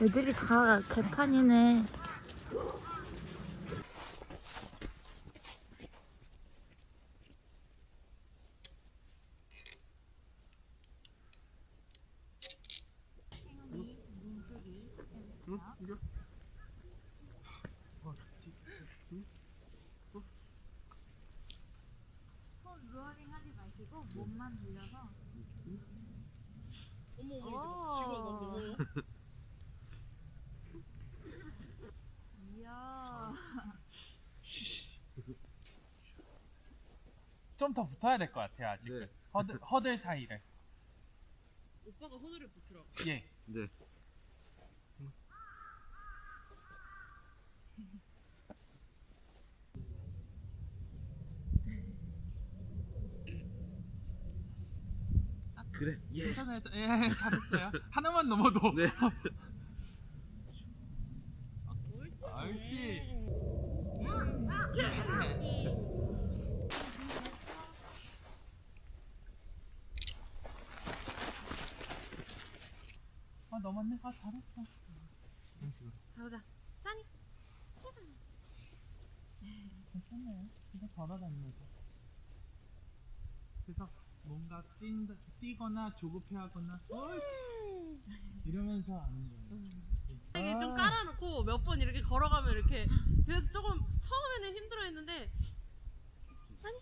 애들이 다 개판이네. 응? 이거? 손 루어링 하지 마시고 몸만 돌려서. 어머 오. 어머 이거 너무 이야. 좀 더 붙어야 될 것 같아요 아직. 네. 허들 허들 사이를. 오빠가 호들을 붙으라고 예. 네. 그래. 예스. 괜찮아요. 예, 잘했어요. 하나만 넘어도. 네. 옳지. 아 넘었네. 아 잘했어. 가보자. 짠이. 괜찮아요. 이거 걸어다니는 거. 그래서 뭔가 뛴, 뛰거나 조급해하거나 옳지. 이러면서 하는 거예요. 이게 좀 아. 깔아놓고 몇 번 이렇게 걸어가면 이렇게 그래서 조금 처음에는 힘들어했는데 아니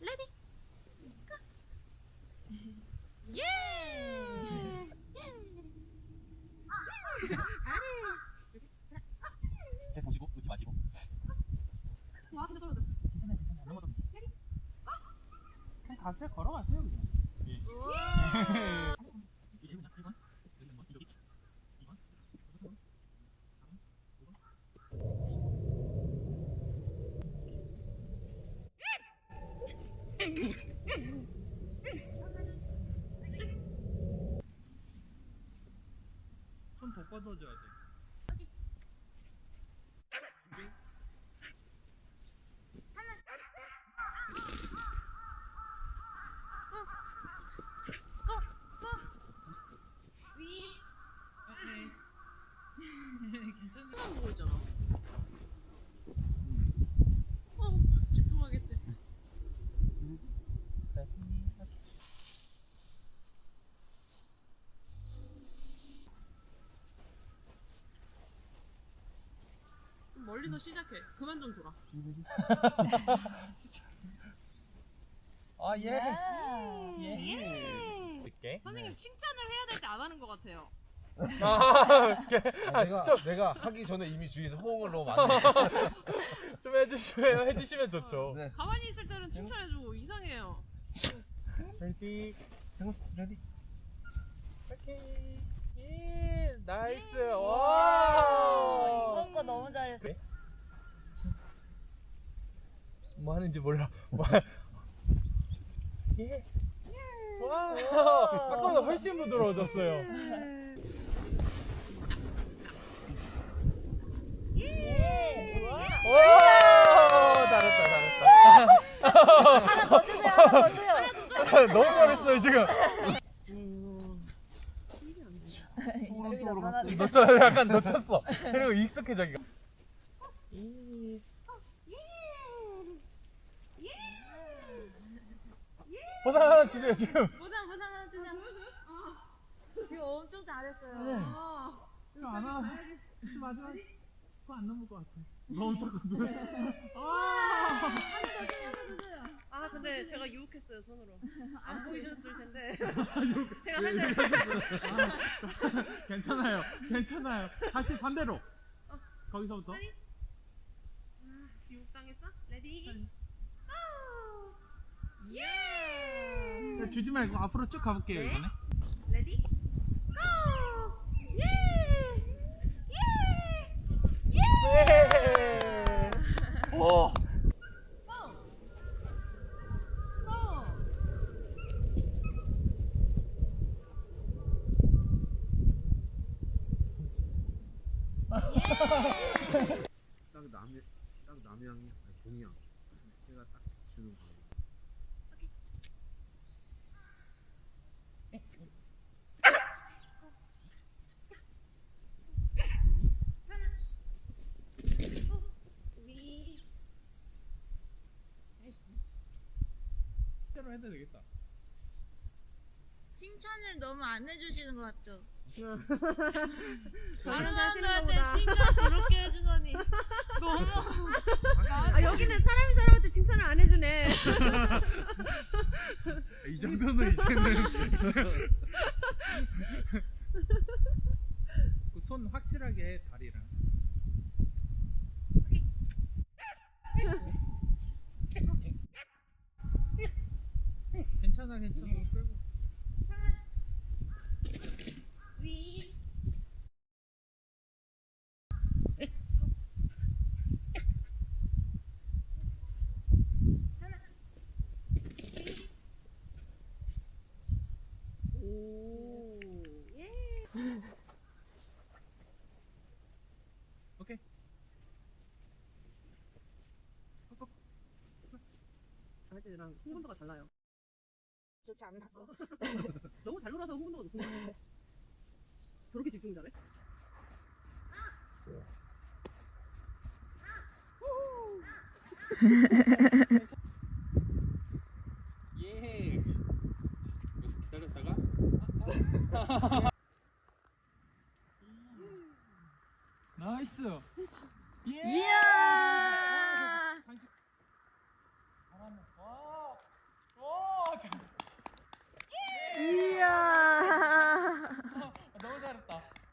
레디 고! 예 배 보시고 웃지 마시고. 와 진짜 떨어져 괜찮아요, 괜찮아요. 넘어도. 가세요. 걸어가세요 그냥. 예. 우와. 이제 그냥 1번. 여기 뭐 여기 2번. 3번. 5번. 손더 뻗어줘야 돼. 괜찮아. 어 집중하겠대 좀 멀리서 시작해 그만 좀 돌아 아 예. 예. 예. 늦게. 선생님 칭찬을 해야 될 때 안 하는 것 같아요 아, 이렇게 아, 내가 내가 하기 전에 이미 주위에서 호응을 너무 많이. 해. 좀 해주시면 해주시면 좋죠. 네. 가만히 있을 때는 칭찬해주고 이상해요 레디. 형은 레디. 오케이. 예. 나이스. 예. 와. 이번 거 너무 잘했어. 그래? 뭐 하는지 몰라. 뭐. 예. 와. 아까보다 훨씬 부드러워졌어요. 예. 와. 잘했다, 잘했다. 하나 더 주세요. 하나 더 줘요. 너무 잘했어요 지금. 하나 더. 놓쳐 약간 놓쳤어. 그리고 익숙해져기가. 이. 보상 하나 주세요 지금. 보상 보상 하나 주세요. 지금 엄청 잘했어요. 네. 이거 안 와. 마지막. 그거 안 넘을 것 같아. 너무 작은데. 아. 아 근데 제가 유혹했어요 손으로 안 보이셨을 텐데 제가 살짝 아, 괜찮아요. 괜찮아요. 다시 반대로. 거기서부터. 아, 유혹당했어? 레디 고! 예 주지 말고 앞으로 쭉 가볼게요 네. 이번에. 레디 딱 남해 딱 남양이 아니 동양 제가 딱 주는 거. 실제로 해도 되겠다. 칭찬을 너무 안 해주시는 것 같죠? 다른 사람들한테 칭찬 그렇게 해주더니. 너무. 아 여기는 사람이 사람한테 칭찬을 안 해주네. 이 정도는 이제는 그손 확실하게 해 다리랑. 괜찮아 괜찮아 오. 예. 달라요. 좋지 않나? 너무 잘 놀아서 흥분도가 높은 것 같아. 저렇게 집중 잘해? 박수. 예! 이야! 와, 저 간식. 바람. 와.